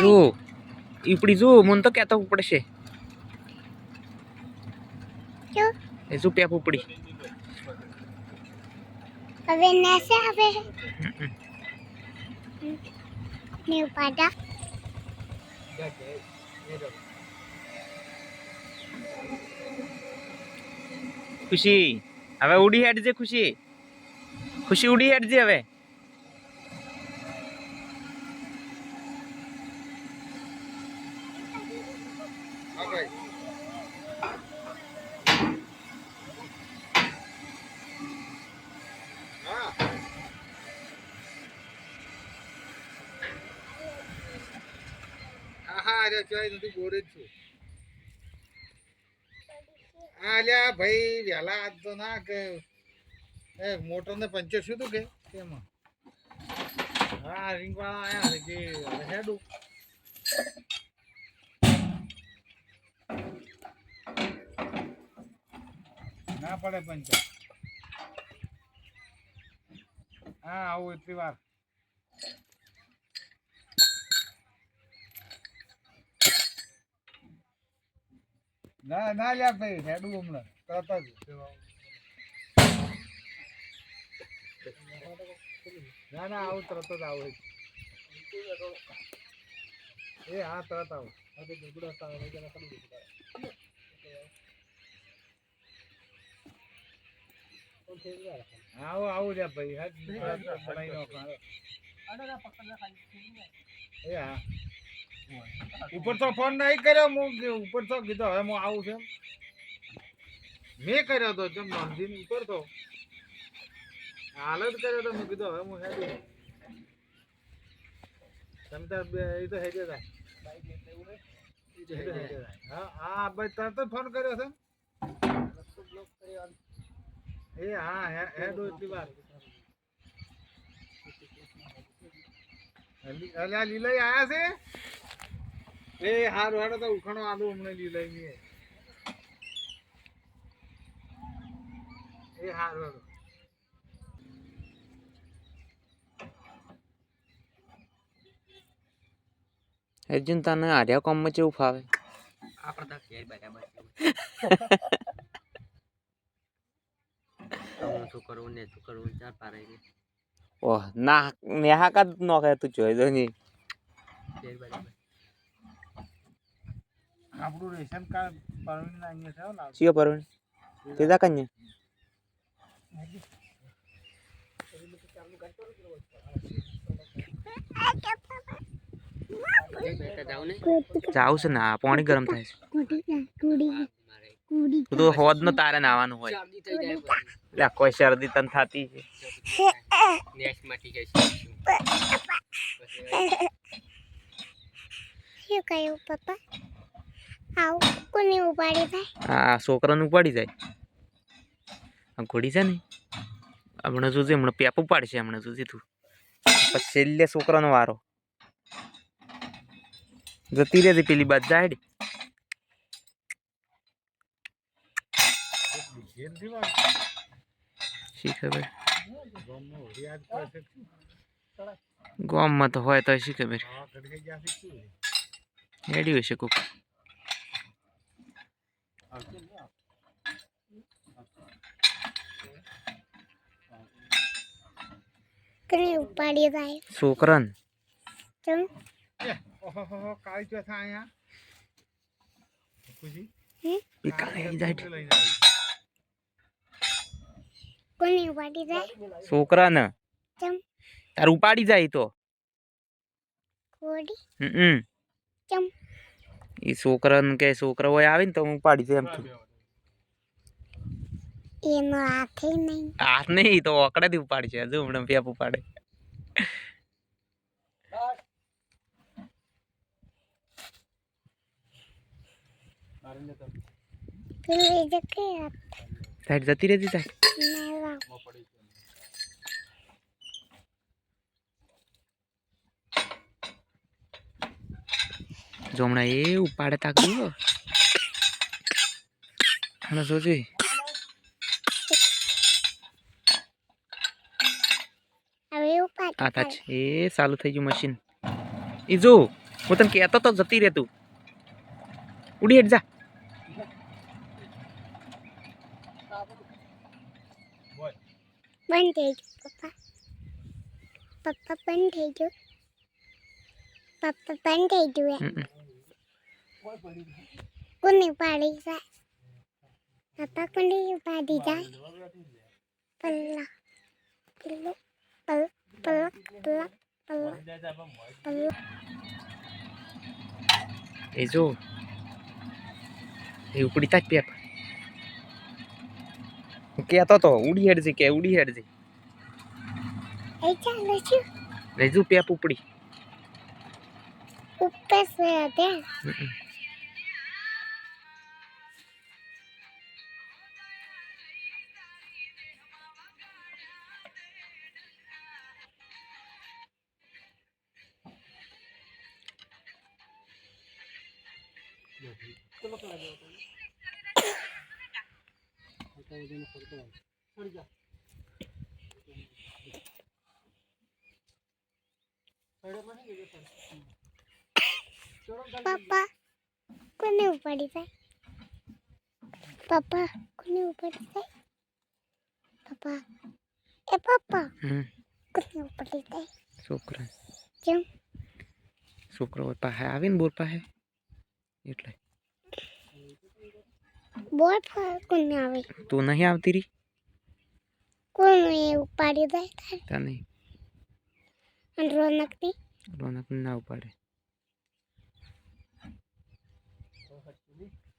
જો ઈપડી જો મને તો કહેતો પડશે જો. એ શું પેપ ઉપડી. હવે નાસે હવે ને ઉપાડા. ખુશી. હવે ઉડી હેડજે ખુશી. ખુશી ઉડી હેડજે હવે. આહા નથી બોરે જ છું. આલ્યા ભાઈ વહેલા આજ તો ના કે એ મોટર ને પંચર શું તું કે તેમાં હા રિંગ આવ્યા છે કે હેડું. ના પડે પંચર હા, આવું એટલી વાર. ના ના લ્યા ભાઈ હેડું હમણાં. તરત જ. ના ના આવું તરત જ આવું. એ હા તરત આવું. આવો આવું લ્યા ભાઈ. હા એ હા. ઉપર તો ફોન નહીં કર્યો, હું ઉપર તો કીધો, હવે હું આવું છું. મેં કર્યો તો જેમ નોંધીને ઉપર તો. હાલ જ કર્યો તો, મેં કીધો, હવે હું હેડું. તમતા એ તો હેડે થાય એ તો થાય. હા હા, ભાઈ તરત ફોન કર્યો છે? એ હા, હેડો એટલી વાર. અલી- અલી, આ લીલાઈ આયા છે? એ હારું હાડો તો ઉખાણો આલુ હમણાં લઈ ની એ હારું હારું. અર્જુન તને આર્યા કોમમાં કેવું ફાવે? આપણે તો ઘેર બરાબર હું શું કરવું ને શું કરવું ચાર પારે ઓહ ના નેહા કા નોખે તું જોઈ દો ની. ઘેર બરાબર. આપણું રેશન કાર્ડ પરવીન ના અહીંયા થયો લાવ ચિયો પરવીણ તેદા કન્યા. જાઉં ને જાવું છે ના પાણી ગરમ થાય છે. તું તો હોદ નો તારે નાવાનું હોય. લે કોઈ શરદી તન થતી છે નેક્સ્ટમાં ઠીક છે. શું કહ્યું પપ્પા? આવ કોને ઉપાડી ભાઈ આ છોકરાનું ઉપાડી જાય. આ ઘોડી છે ને હમણાં જોજે હમણાં પેપ ઉપાડશે હમણાં જોજે તું. પછી છેલ્લે છોકરાનો વારો. જતી રહેતી પેલી બાદ જાય શીખે ખબર? ગામમાં તો હોય તો શીખે ભાઈ હા હોય છે. શું કોને ઉપાડી ભાઈ. છોકરાને? ચમ. કાંઈ જાય. લઈને ઉપાડી ભાઈ છોકરાને? ચમ. તાર ઉપાડી જાય તો. કોડી હમ. ચમ. એ છોકરાને કે છોકરા હોય આવે ને તો હું ઉપાડી જાય એમ થયું. એનો હાથે નહીં. હાથ નહીં તો ઓકડાથી ઉપાડી છે. હજુ હમણાં પેપ ઉપાડે. જતી રહેતી સાઈડ જો હમણાં એ ઉપાડે તાક જો હમણાં જોજે. આ તાચ એ ચાલુ થઈ ગયું મશીન એ જો હું તને કહેતો તો જતી રહે તું. ઉડી હેડ જા. બંધ થઈ ગયું પપ્પા. પપ્પા બંધ થઈ ગયું. પપ્પા બંધ થઈ ગયું. કોને પાડી જાય પપ્પા કોને પાડી જાય પલ્લા પલ્લો પલ પલ પલ્લા પલ્લા પલ્લા એ જો એ ઉપડી તાજ પેપ હું કહેતો તો ઉડી હેડ છે કે ઉડી હેડ છે એ ચાલે છે લઈ જો પેપ ઉપડી ઉપર છે તે પપ્પા કોને ઉપાડી જાય? પપ્પા કોને ઉપાડી જાય? પપ્પા એ પપ્પા કોને ઉપાડી જાય? છોકરા. કેમ? છોકરો પાસે આવીને બોર પાસે એટલે. બોલ પર કોને આવે? તું નહીં આવતી રી કોણ એ ઉપાડી જાય તારે? તને અને રોનકની? રોનક ના ઉપાડે.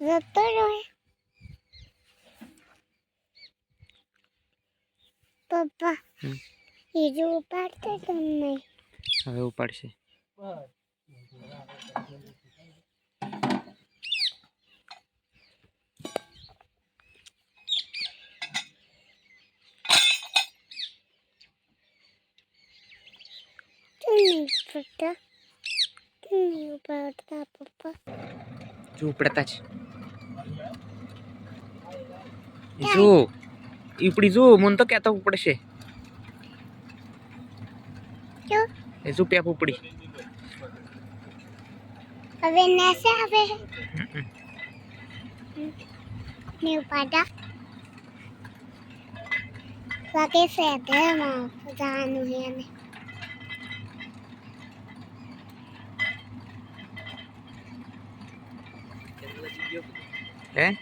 જતો રહે. પપ્પા હમ. બીજું ઉપાડતો તો નહીં? હવે ઉપાડશે. તું નહીં ઉપાડતા તું નહીં ઉપાડતા પપ્પા? જો. ઉપડતા છે જો ઈ ઉપડી જો મને તો કહેતો ઉપડશે. જો એ જો પેપ ઉપડી. હવે નેસે આવે? નહીં ઉપાડા વાગે તેમાં જવાનું એને. હે હા?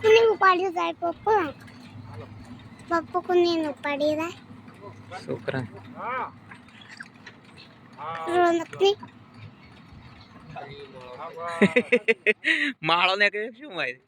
કોને ઉપાડી જાય પપ્પા? પપ્પા કોને ઉપાડી જાય? છોકરા. રોનકની? માળો ને કે શું મારે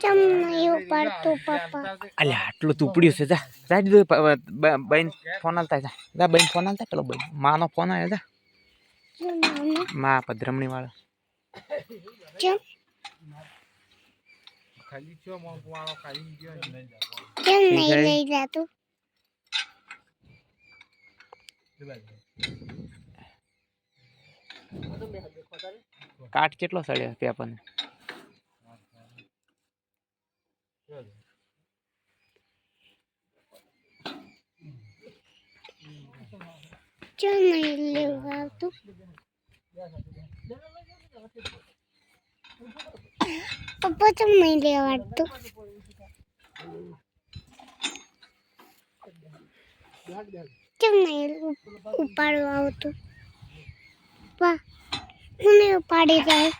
ચમ પપ્પા. અલ્યા આટલું તૂપડ્યું છે જા. જા દીધો બેન ફોન આલતા જા. જા બેન ફોન આલતા પેલો બેન માનો ફોન આવ્યો જા. મા પધરમણી વાળો. ચમ. ખાલી છો મો મારો ખાલી ગયો કેમ નહીં લઈ જાતું કાટ કેટલો સડ્યો પેપરને ચમ નહીં લેવું આવતું પપ્પા ચમ નહીં લેવાડતું ચમ નહીં ઉપ- ઉપાડવા આવતું પપ્પા મને ઉપાડી જાય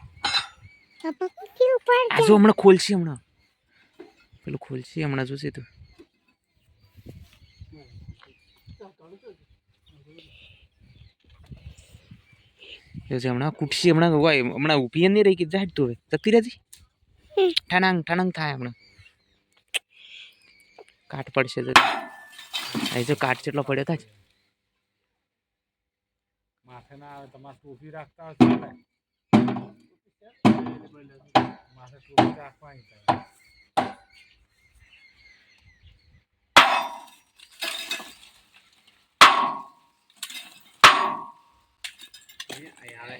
પપ્પા કોને ઉપાડ જો હમણાં ખોલશે હમણાં. પેલું ખોલશી હમણાં જોશે તું. હમણાં કૂટશે હમણાં હોય હમણાં ઊભી નહીં રહી કે જાય તું હવે. જતી રહેતી. ઠાણાંગ ઠાણાંગ થાય હમણાં. કાટ પડશે તો. અહીં જો કાટ જેટલો પડ્યો થાય માથે ના આવે તમારે ટોપી રાખતા હોય માથે ટોપી રાખવાની થાય. અહીં આવે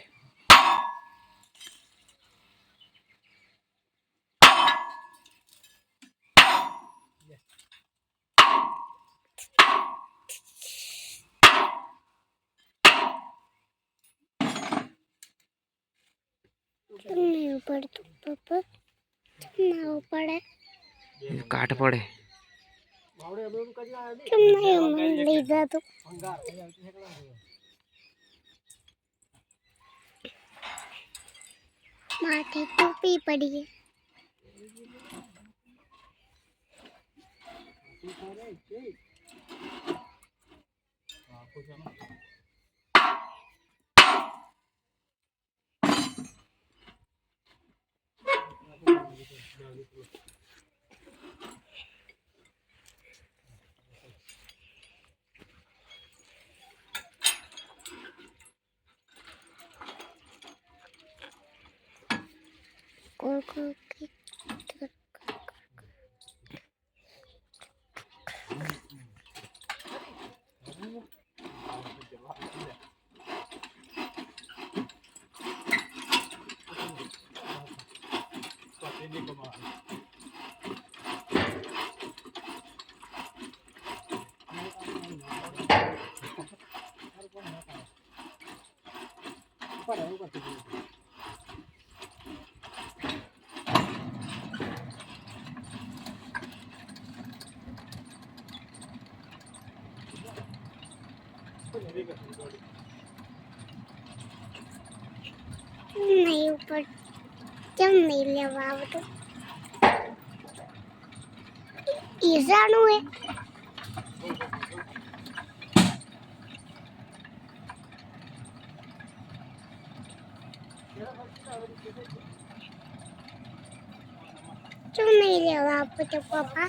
કાટ પડે. કેમ નહીં? મને લઈ માથે ટોપી પડી કોલ કોલ કે નહીં ઉપર કેમ નહીં લેવા આવતું ઈઝાનું હે કેમ નહીં લેવા આપું તો પપ્પા?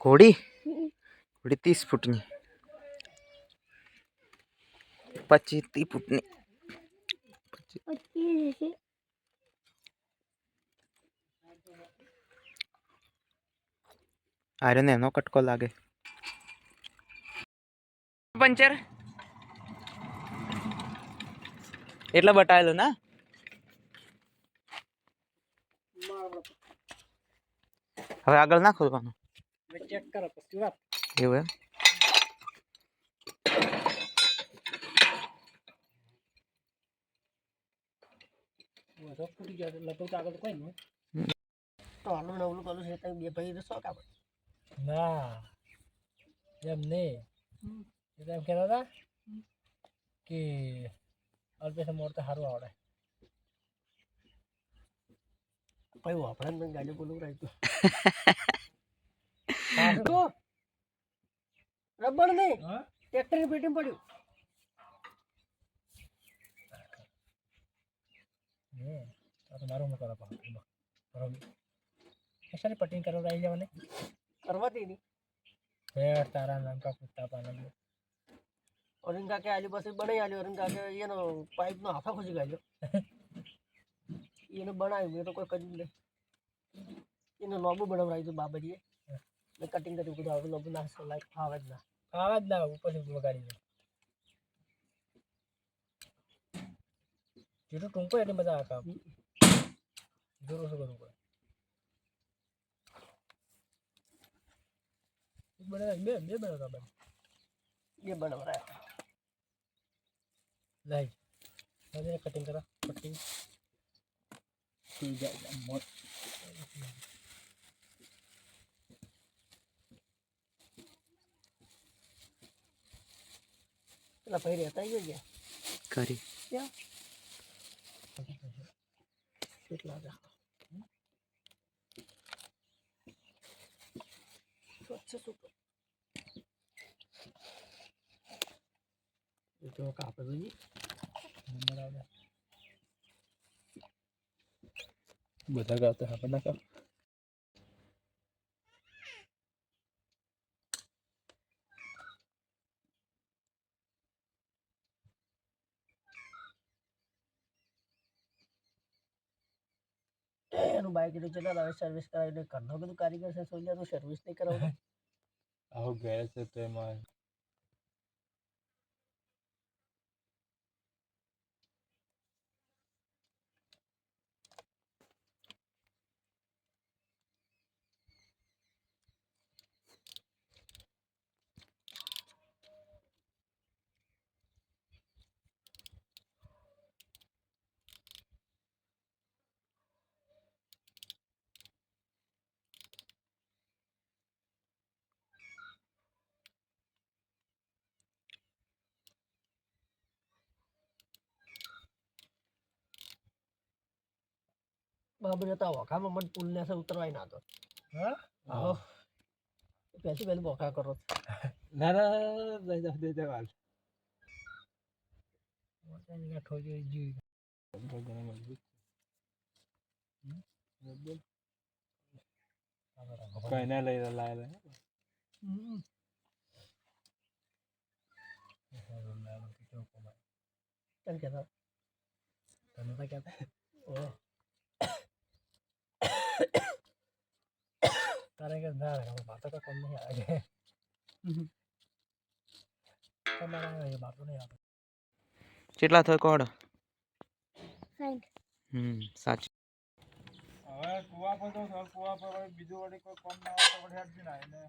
ઘોડી. ઘોડી ત્રીસ ફૂટની. પચીસ ત્રીસ ફૂટની. હશે એનો કટકો લાગે. પંચર. એટલે બટાવેલું ના? હવે આગળ ના ખોલવાનું ચેક કરો પછી વાત. એવું એમ? ફૂટી જાય લગભગ તો આગળ કોઈ નહીં તો આનું નવલું કરું છે બે ભાઈ તો શોખ આપણે ના એમ નહીં. એટલે એમ કહેતા હતા કે અલ્પેશ મોડ તો સારું આવડે ભાઈ વાપરા ને ગાડી બોલું રાખ્યું રબર નહીં હા ટ્રેક્ટરની પેટીમાં પડ્યું મારું હું કરવા પટિંગ કરવા આવી જવાને કરવા હે તારા નામ કા કુત્તા પાના અરુણ કાકે આલી પછી બનાવી આલ્યો. અરુણ કાકે એનો પાઇપનો હાફા ખોજી ગાલ્યો એને બનાવ્યું. એ તો કોઈ કર્યું નહીં. એનો લોબો બનાવડાવ્યું હતું બાબાજીએ મેં કટિંગ કર્યું બધું. હવે લોબો નાખશો લાઈક ફાવે જ ના. ફાવે જ ના. ઉપર વગાડી દે. જેટલું ટૂંકો એટલે મજા આવે કામ જરૂર શું કરવું પડે? બનાવ્યા, બે બે બનાવતા બને બે બનાવડાયા. લઈ હવે કટિંગ કરા કટિંગ પેલા ભાઈ રહેતા ગયો ગયા કરી કેટલા હતા સ્વચ્છ સુપર એ તો કાપે તો બરાબર બધા ગાતા હા બધા કર એનું બાઇક એટલું ચલા હવે સર્વિસ કરાવીને ઘરનો બધું કારીગર છે સોલ્યા તો સર્વિસ નહીં કરાવતો. આવું ગેસ છે તો એમાં બાબુ જતા વખામાં મને પુલ ને ઉતરવાય ના તો. હા? આહો પેલી પેલી વખા કરો. ના ના દઈ દે દઈ દે વાત મોટાની ગાંઠો જોઈ જીવ કઈ ના લઈ લાય લે કેમ કહેતા તને તો કહેતા કે ના રે વાતો તો કમ નહીં આવે તમારા એ વાતો નહીં આવે કેટલા થાય કોડ? હમ સાચી. હવે કુવા પર તો કુવા પર બીજું વળી કોઈ કોમ ના આવે તો વળી હટજી ના એને